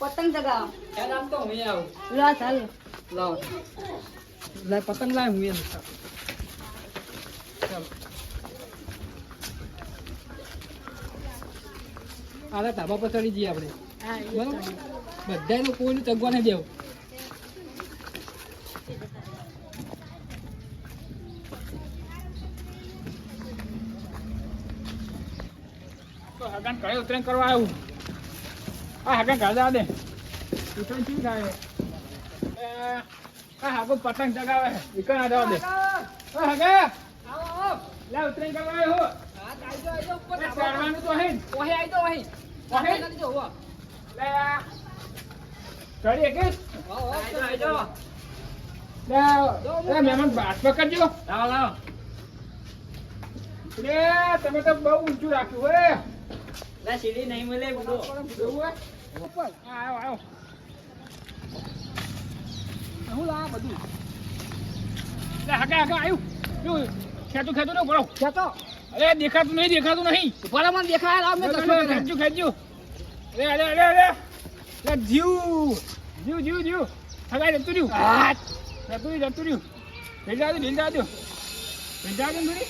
પતંગ ચગાવ આમ તો હું આવું. લા ચાલ. લાવો. લાય પતંગ લાય હું એમ ચાલો. આલા ધાબા પર ચડી જઈએ આપણે. બરાબર? ચાલે. બધાનું કોઈનું ચગવા નહીં દેવું. તો હગાન ઘરે ઉતરેન કરવા આવ્યું? આ હાકા ઘરે દે. ઉતરેન શું થાય? આ હાકો પતંગ ચગાવે ઇકન આ દે. ઓ આવો. લે ઉતરેન કરવા આવ્યો. ઉપર ચડવાનું તો હે. ઓહે? લે. આ. ચડીએ કે? લે લે મહેમાન બાસ પકડજો લે તમે તો બહુ ઊંચું રાખ્યું હે. સીડી નહીં મળે હે? ઉપર. આવો આવો. હું લા બધું? હગા હગા આવ્યું જો ખેતું ખેતું ને ભરો ખેતો અરે દેખાતું નહીં દેખાતું નહીં. ભલા મને દેખાય લાવ મેં ચશ્મા પહેર્યા. અરે લે લે લે જીવ. જીવ જીવ જીવ. હગા જતું રહ્યું. આ, જતું રહ્યું જતું રહ્યું. ભેજ જાજો ભેજ જાજો ભેજ થોડી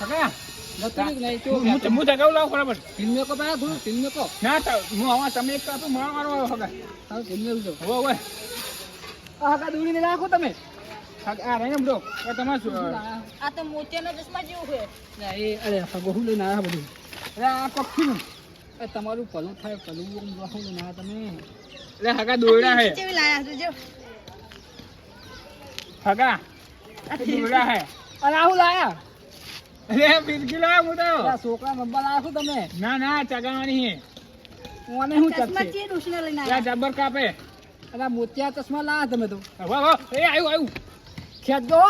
હગા. હું હું લાવ બરાબર ફિલ્મે કો પહેલા થોડું ફિલ્મે કો ના તો હું આવા તમે એક કાપો મારો મારો હગા તારું ફિલ્મે ઉજો હવે હવે આ દૂરીને રાખો તમે. આ રહી ને બડો એ આ તો મોતિયાનો ચશ્મા જેવું છે. એ અરે હગો હું લઈને આવ્યા બધું. અરે આ પક્ષીનું એ તમારું પલું થાય પલું હું લઈને ના તમે. એટલે હગા દોયડા હે. કેવી લાયા છો જો. હગા એ હે. અને આવું લાયા? અરે બિલકુલ લાવ હું તો. છોકરા નંબર લાયા તમે? ના ના ચગાવાની હે. મને શું ચશ્મા ચી ડુસને લઈને ત્યાં જબર કાપે. અને મોતિયા ચશ્મા લાયા તમે તો. હવે હવે એ આવ્યું આવ્યું ખેંચજો દો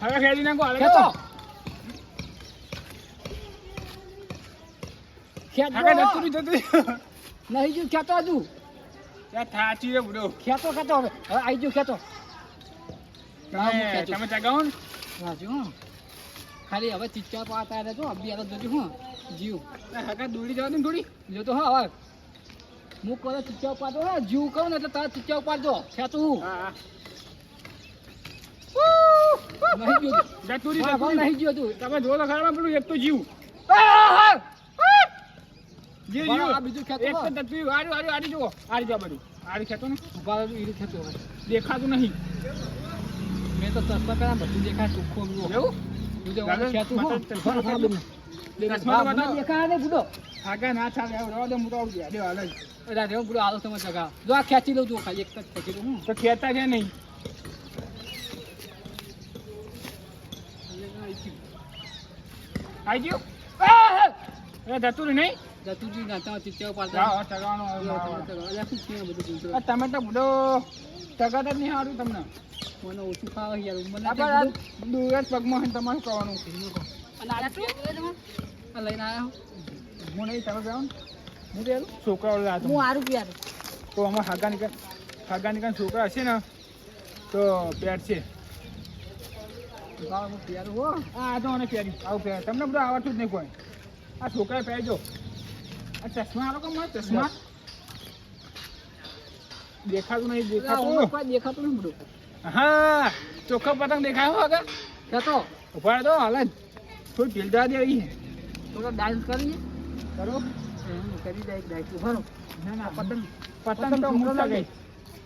હવે ખેડી નાખો હાલે ખેંચો. તો. ખેંચજો હગા હો. જતું રહ્યું, જતું રહ્યું. નહીં જો ખેતો હજુ. થાચી રે બુડો ખેંચો ખેંચો હવે. હવે આવી જો ખેંચો. તમે. ચગાવો ને. હો ખાલી હવે ચીચા પાતા રહેજો અભી જોતી હું જીવ. હકા દોડી જવા દે થોડી? જો તો હા હવે. હું કરે ચીચા ઉપાડો હા જીવ કહું ને એટલે તારા ઉપાડજો ખેંચું હું હા. નહીં. નહીં જોતું તમે જો તો ખરા પેલું એક તો જીવ. તો. દેખાતું નહીં. મેં તો ચશ્મા પહેલા બધું દેખાય ચોખ્ખું એવું? આગળ ના ચાલે રહેવા દે હું તો આવું ગયા. દેવા એટલે રેવો બુડો હાલો તમે જગા. જો આ ખેંચી લઉં તું ખાલી એક જ ખેંચી લઉં તો ખેંચતા છે નહીં. ગયું. એ જતું નહીં? જતુજી ચીચા તમે તો બુડો ચગાતા જ નહીં સારું તમને. મને ઓછું ખાવા યાર મને આ ત્યાં બધા દૂર જ પગમાં તમારે? આ લઈને આવ્યા હું. નહીં તમે જાઓ હું પહેલું છોકરાઓ લાતો હું આરું યાર તો અમારા હાગા નીકળ હાગા નીકળ છોકરા હશે ને તો પેટ છે. હો આ તો મને પહેરી આવું પહેર. તમને બધું આવડતું જ નહીં કોઈ. આ છોકરા પહેરજો. આ ચશ્મા આલો કેમ મને ચશ્મા? દેખાતું નહીં દેખાતું દેખાતું નહીં બધું. હા ચોખ્ખો પતંગ દેખાયો હવે ખેંચો ઊભા દો હાલ. થોડી ભીલતા અહીં થોડો ડાન્સ કરીએ. કરો. કરી દે ડાન્સ ઉભારો ના ના પતંગ પતંગ તો હું લાગે.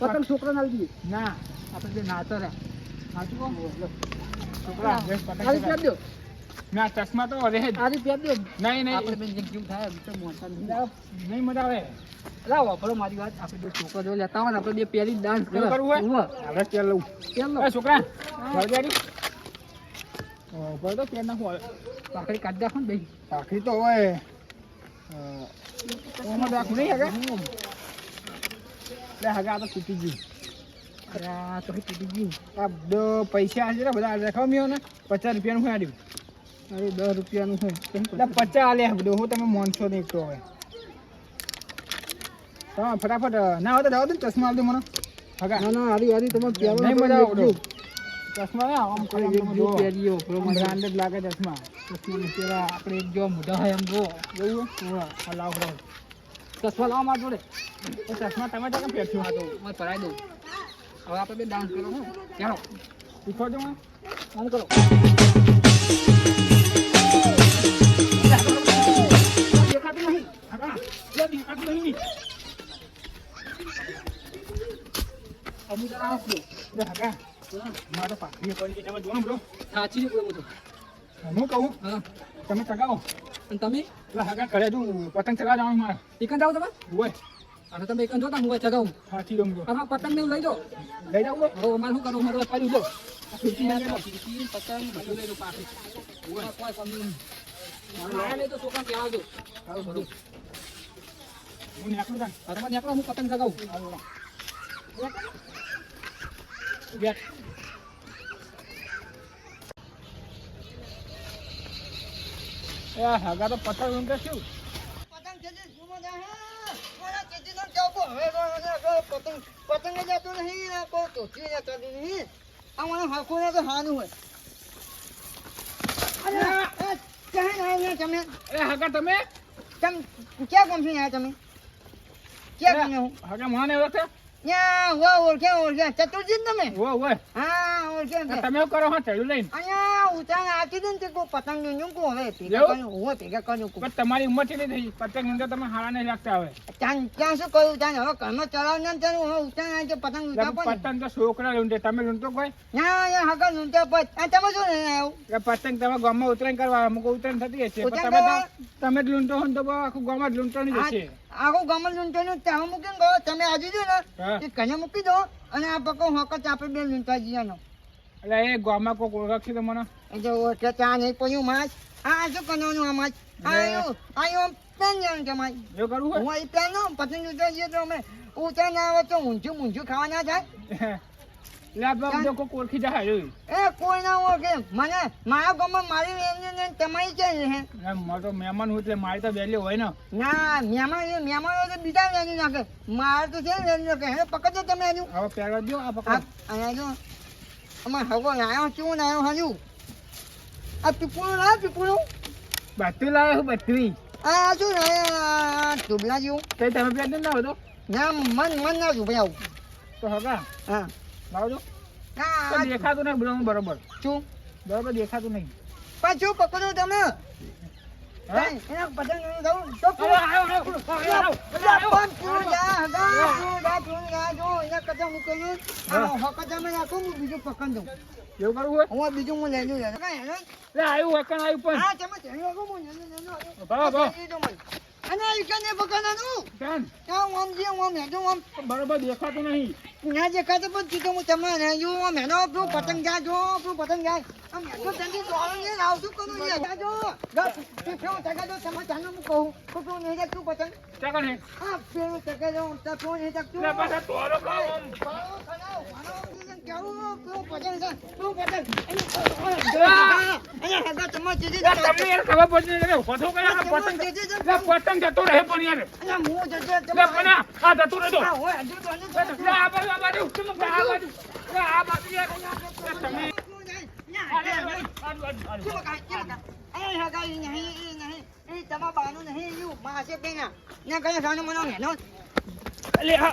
પતંગ છોકરા ના લઈએ. ના આપણે જે નાચો રહ્યા. છોકરા પતંગ ખાલી પહેર દો. ના ચશ્મા તો જ. આજે પહેર દો નહીં આપણે નહીં બેન જેમ થાય તો મોટા નહીં. મજા આવે લાવો વાપરો મારી વાત. આપણે બે છોકરા જો લેતા હોય ને આપણે બે પહેરી ડાન્સ કરવું હોય? હવે ત્યાં લઉં. ચાલો એ છોકરા જલ્દી ઉપર તો પેન નાખું પાકડી કાઢી દેખો ને ભાઈ. ભાખરી તો હોય. ઓમાં રાખું નહીં હવે એટલે હવે આ તો તૂટી ગયું. અરે આ તો તૂટી ગયું. આ પૈસા આજે બધા રખાવ મ્યો ને પચાસ રૂપિયાનું હું આડ્યું અરે દસ રૂપિયાનું છે. કેમ એટલે પચાસ આલ્યા બધું હું તમે મોનસો નહીં તો હવે. તમે ફટાફટ ના હોય તો દાવ દે ને ચશ્મા આવજો મને. હગા. ના ના હારી હારી તમારે નહીં મજા આવે બધું. ચશ્મા ને આમ કોઈ કોઈ એક જો જો પહેરીયો પેલો મને બ્રાન્ડેડ લાગે ચશ્મા. ચશ્મા પેલા આપણે એક જો મોઢા હોય એમ જો એવું હા આ લાવ લાવ. ચશ્મા લાવો મારા જોડે. એ ચશ્મા તમે તો કેમ પહેરશો? હા તો મને પરાઈ દઉં. હવે આપણે બે ડાન્સ કરો હો. ચાલો. શીખો છો મને. આમ કરો. નહીં હા લે દેખાતું નહીં અમુક હસજો લે હગા મારો પાછી પડી તમે જોવો ને bro. સાચી નહીં બોલું તો હું કહું હા તમે ચગાવો અને તમે લે હગા ઘરે જો પતંગ ચગાવવા જવાનું મારે એકન જાવ તમે હોય અને તમે એકન જોતા હું ચગાવું સાચી રમ bro. આમાં પતંગ ને લઈ જાઓ લઈ જાવ? હવે મારે શું કરવું મારે પાડી. સુરતી, પતંગ લઈ લો પાછી કોઈ કમી હું પતંગ ચગાવું. હગા તો પતંગ ઊંઘે શું? પતંગ પતંગ પતંગ જતો નહીં. કોઈ તોથી જતો નહીં. આ મને હાખો ને તો હાનું હોય. ક્યાં આવ્યા તમે એ હગા તમે? તમ ક્યાં કંપની આવ્યા તમે? ક્યાં ગમે હું? હગા મને એવો છે ત્યાં હો ઓળખ્યા ઓળખ્યા તમે? વો વો હા ઓળખ્યા તમે કરો હા ચડ્યું લઈને? અહીંયા ઉતાર આકી દે ને તે કોઈ પતંગનું નું કો હવે ભેગા કર્યું હું ભેગા કર્યું પણ તમારી ઉંમર થઈ. પતંગ ઊંઘે તમે હારા નહીં લાગતા હવે. ત્યાં ત્યાં શું કહ્યું? ત્યાં હવે ઘરમાં ચલાવને ને ત્યાં હવે આવે પતંગ ઉતાર પણ પતંગ તો છોકરા લૂંટે તમે લૂંટો કોઈ? ના ના હગા પર આ તમે શું લઈને આવ્યો? પતંગ તમે ગામમાં ઉતરાણ કરવા અમુક ઉતરાણ થતી હશે. તમે તમે જ લૂંટો હો તો આખું ગામમાં જ લૂંટવાની જ હશે આખું ગામલ લૂંટાનું ચાહ મૂકીને ગયો. તમે આવી જો ને એ કને મૂકી દો અને આ પકો હોક ચાપે બે લૂંટા જીયાનો એટલે એ ગામમાં કોક ઓળખી તો મને જો ઓળખે ચા નહીં પડ્યું માછ આ શું કનવાનું આ માછ આયો આયો પેન જવાનું કે માછ જો કરું હું એ પેન નો પતંગ ઉતરી તો અમે ઉતર ના આવે તો ઊંચું ઊંચું ખાવા ના જાય. ઓળખી જાય એ કોઈ ના ઓળખે. મને મારા ગામમાં મારી વેલી ને તમારી છે? હે મારે તો મહેમાન હોય એટલે મારી તો વહેલી હોય ને. ના મહેમાન એ મહેમાનો તો બીજા વેલી નાખે. મારે તો છે વેલી નાખે. હે પકડજો તમે આજુ હવે પહેરવા દો આ પકડ. અહીંયા જો. અમાર હગો લાયો શું લાયો હજુ? આ પીપળું ના પીપળું. બધું હું બધું આ શું લાયો? ટુબલા જેવું. તમે પહેર ના હોય ના મન મન ના છું ભાઈ આવું. તો હગા. હા. લાવજો હા દેખાતું નહીં બધું બરોબર. શું? બરોબર દેખાતું નહીં. તમે? પણ બીજું પકડી આ બીજું હું હા, હું. અને ઈકાને કેમ? ત્યાં આમ જે આમ હેઠું આમ બરાબર દેખાતું નહીં. ના દેખાતું પણ કીધું હું તમને જો આમ હેનો આપણું પતંગ જાય જો આપણું પતંગ જા. આમ તો તંદી દોડું ને આવતું કરું ને જા જો. તું પીછો ટકા જો તમે જાણો હું કહું? ખોટું નહીં તું પતંગ? ચાકણ હે હા પેલું ટકા જો ટકો નહીં રાખતું એટલે પાછા તોરો ખાવ ભાડો કેવું કેવું પતંગ? તમારે જતો રહે. પણ યાર આ- જતો આ નહીં લે, લે, આ બાજુ, આ બાજુ, આ બાજુ. આ બાજુ યાર. તમે આ લે, આ બાજુ, આ બાજુ, આ બાજુ. લે, આ,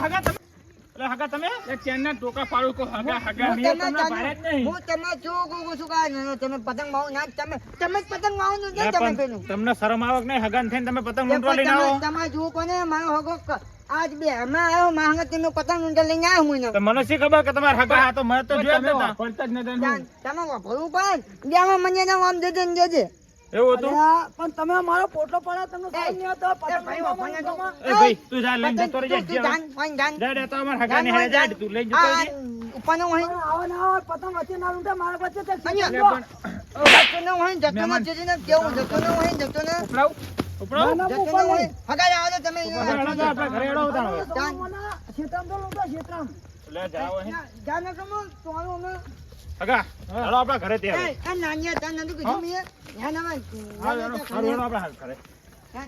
હગા તમે. એટલે હગા તમે? એક ચેનના ટોકા પાડું કો હગા હગા મેં તમને ભાડે જ નહીં. હું તમે શું કહું છું કાંઈ તમે પતંગ વાવો ના તમે તમે જ પતંગ વાવો ને લે તમે પેલું. તમને શરમ આવક નહીં? હગન થઈને તમે પતંગ લૂંટવા લઈને આવો. તમે જુઓ કોને મારો હગો આજ બે અમે આવ્યો માંગ તમે પતંગ ઊંડા લઈને આવ્યો હું. તો મને શી ખબર કે તમારા હગા આ તો મને તો જોયા જ નતા જ તમે ભરું પણ બેમાં મને આમ દેજે ને દેજે એવું હતું? પણ તમે અમારો પોટલો પડ્યો તમને ખબર નહીં હતો એ ભાઈ તો. તું જા લઈને જતો ફાઈન જાણ. જા જા તો અમારા હગાને જાણ, જા તું લઈને જતો આ, ઉપરનો હોય. આવો ના આવો પતંગ વચ્ચે ના લૂંટે મારા વચ્ચે તે અહીંયા. જતો ન હોય જતો ન મહેમાન. કેવું જતો ન હોય જતો ન ઉપડાવ ઉપડાવ જતો ન હોય. હગાઈ આવો તો તમે જા, આપણે ઘરે હેડો ઉતારો હવે. તો લૂંટો શેતરામ લે જાઓ હે. જાણ કમો, તો અમે. હગા હેડો આપણા ઘરે એ, આ નાની હતા, નાનું કીધું મેં. યા ના, હારું હેડો આપણા ઘરે હા.